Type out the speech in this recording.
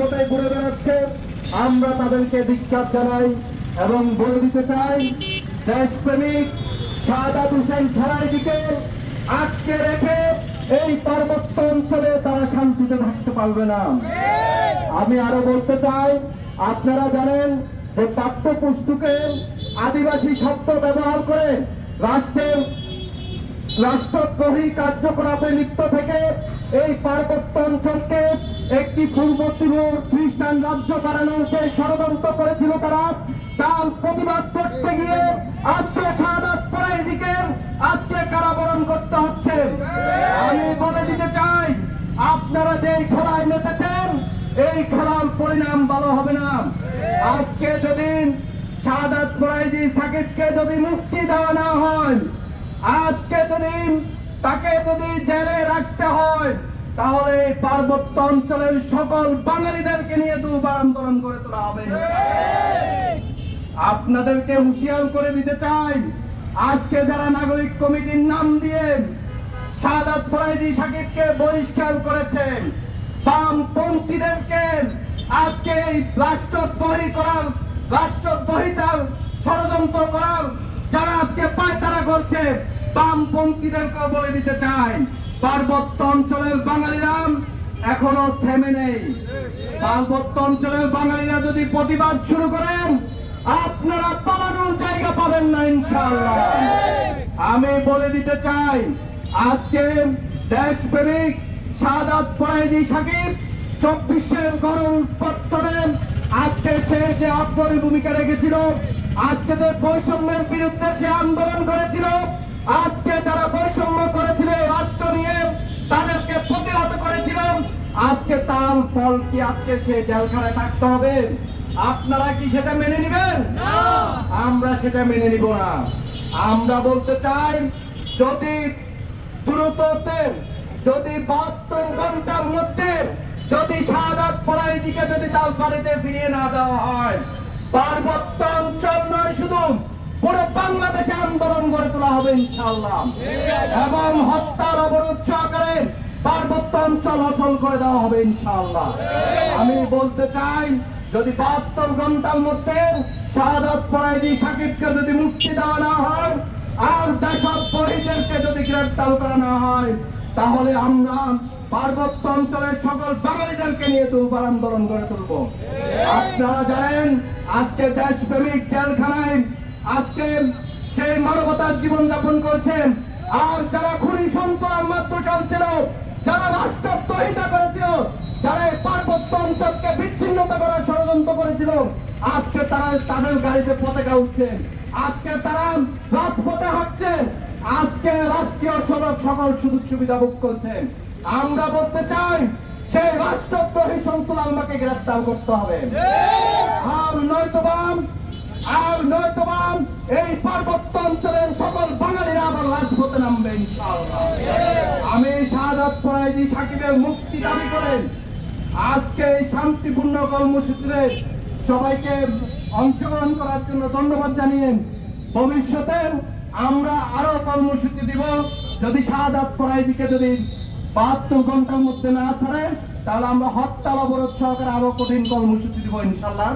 রাজপথে ঘুরে বেড়াচ্ছে। আমরা তাদেরকে বিখ্যাত জানাই এবং বলে দিতে চাই, দেশপ্রেমিক সাদাত হোসেন সারাইদিকে আটকে রেখে এই পার্বত্য অঞ্চলে তারা শান্তিতে থাকতে পারবে না। আমি আরও বলতে চাই, আপনারা জানেন যে পাঠ্যপুস্তকে আদিবাসী শব্দ ব্যবহার করে রাষ্ট্রের রাষ্ট্রদ্রোহী কার্যকলাপে লিপ্ত থেকে এই পার্বত্য অঞ্চলকে একটি পূর্ব তিমুর খ্রিস্টান রাজ্য বানানোর যে ষড়যন্ত্র করেছিল তারা। তার প্রতিবাদ করতে গিয়ে আজকে সাদাত পরাইদিকে আজকে কারাবরণ করতে হচ্ছে। আমি বলে দিতে চাই, আপনারা যে খেলায় মেতেছেন এই খেলার পরিণাম ভালো হবে না। আজকে যদি সাদাত পরাইদি সাকিবকে যদি মুক্তি দেওয়া না হয়, আজকে যদি তাকে যদি জেলে রাখতে হয় তাহলে পার্বত্য অঞ্চলের সকল বাঙালিদেরকে নিয়ে দুবার আন্দোলন করে তোলা হবে। আপনাদেরকে হুঁশিয়ার করে দিতে চাই, আজকে যারা নাগরিক কমিটির নাম দিয়ে সাদাত ফরাইদি সাকিবকে বহিষ্কার করেছেন, বামপন্থীদেরকে আজকে এই রাষ্ট্রদ্রোহী করার, রাষ্ট্রদ্রোহিতার ষড়যন্ত্র করার, যারা আজকে পায়তারা করছে বামপন্থীদেরকে বলে দিতে চাই। পার্বত্য অঞ্চলের বাঙালিরা এখনও থেমে নেই। পার্বত্য অঞ্চলের বাঙালিরা যদি প্রতিবাদ শুরু করেন, আপনারা পালানোর জায়গা পাবেন না, ইনশাআল্লাহ। আমি বলে দিতে চাই, আজকে দেশপ্রেমিক সাদাত ফরাইদি সাকিব চব্বিশের গণপত্তরে আজকে সে যে অগ্রণী ভূমিকা রেখেছিল, আজকে যে বৈষম্যের বিরুদ্ধে সে আন্দোলন করেছিল, আজকে তার কি আজকে সে জেলখানায় থাকতে হবে? আপনারা কি সেটা মেনে নেবেন? আমরা সেটা মেনে নিব না। আমরা বলতে চাই যদি দ্রুততে যদি বাহাত্তর ঘণ্টার মধ্যে যদি সাদাত পরাইদিকে যদি তার বাড়িতে ফিরিয়ে না দেওয়া হয় পার্বত্য অঞ্চল নয় শুধু পুরো বাংলাদেশে আন্দোলন গড়ে তোলা হবে ইনশাল্লাহ এবং হত্যার অবরোধ সহকারে পার্বত্য অঞ্চল অচল করে দেওয়া হবে ইনশাল্লাহ আমি বলতে চাই, যদি বাহাত্তর ঘণ্টার মধ্যে শাহাদাত পরাইদি সাকিবকে যদি মুক্তি দেওয়া না হয়, আর দেশদ্রোহীদেরকে যদি গ্রেপ্তার করা না হয়, তাহলে আমরা পার্বত্য অঞ্চলের সকল বাঙালিদেরকে নিয়ে দুবার আন্দোলন গড়ে তুলব। আপনারা জানেন, আজকে দেশপ্রেমিক জেলখানায় আজকে সেই মানবতার জীবন যাপন করছেন। আর যারা খুনি সন্তুলার মাধ্যম ছিল যারা রাষ্ট্রদ্রোহিতা করেছিল, যারা এই পার্বত্য অঞ্চলকে বিচ্ছিন্নতা করার ষড়যন্ত্র করেছিল, আজকে তারা তাদের গাড়িতে পতাকা উঠছেন আজকে তারা রাজপথে হাঁটছেন আজকে রাষ্ট্রীয় সড়ক সকল সুযোগ সুবিধা ভোগ করছেন আমরা বলতে চাই, সেই রাষ্ট্রদ্রোহী সন্তুল আমাকে গ্রেফতার করতে হবে। আর নয়তোবাম আর নয়তোবাম এই পার্বত্য অঞ্চলের সকল বাঙালিরা আবার রাজপথে নামবে, ইনশাআল্লাহ। আমি শাহাদাত ফরাইদি সাকিবের মুক্তি দাবি করেন। আজকে এই শান্তিপূর্ণ কর্মসূচিতে সবাইকে অংশগ্রহণ করার জন্য ধন্যবাদ জানিয়ে ভবিষ্যতে আমরা আরও কর্মসূচি দিব। যদি শাহাদাত ফরাইদিকে যদি বাহাত্তর ঘণ্টার মধ্যে না ছাড়ে, তাহলে আমরা হত্যা অবরোধ সহকারে আরও কঠিন কর্মসূচি দিব ইনশাল্লাহ